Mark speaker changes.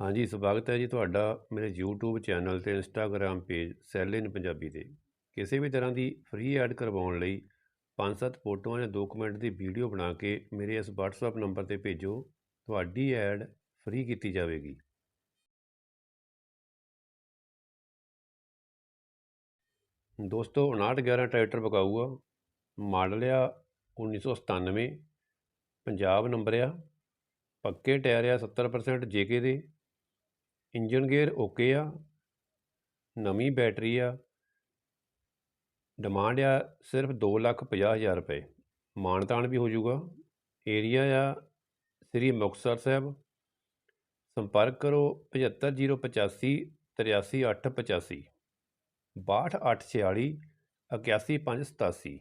Speaker 1: ਹਾਂਜੀ, ਸਵਾਗਤ ਹੈ ਜੀ ਤੁਹਾਡਾ ਮੇਰੇ YouTube ਚੈਨਲ ਤੇ Instagram page sail in Punjabi ਤੇ। ਕਿਸੇ ਵੀ ਤਰ੍ਹਾਂ ਦੀ ਫ੍ਰੀ ਐਡ ਕਰਵਾਉਣ ਲਈ 5-7 ਫੋਟੋਆਂ ਜਾਂ 2 ਮਿੰਟ ਦੀ ਵੀਡੀਓ ਬਣਾ ਕੇ ਮੇਰੇ ਇਸ WhatsApp ਨੰਬਰ ਤੇ ਭੇਜੋ, ਤੁਹਾਡੀ ਐਡ ਫ੍ਰੀ ਕੀਤੀ ਜਾਵੇਗੀ। ਦੋਸਤੋ 5911 ਟਰੈਕਟਰ ਬਕਾਊ ਆ ਮਾਡਲ ਆ 1997 ਪੰਜਾਬ ਨੰਬਰ ਆ। ਪੱਕੇ ਟਾਇਰ ਆ 70% ਜੇਕੇ ਦੇ। ਇੰਜਨ ਗੇਅਰ ਓਕੇ ਆ, ਨਵੀਂ ਬੈਟਰੀ ਆ ਡਿਮਾਂਡ ਆ ਸਿਰਫ 250000 ਰੁਪਏ। ਮਾਣ ਤਾਣ ਵੀ ਹੋ ਜਾਊਗਾ। ਏਰੀਆ ਆ ਸ੍ਰੀ ਮੁਕਤਸਰ ਸਾਹਿਬ। ਸੰਪਰਕ ਕਰੋ 75085 83885 62846 81587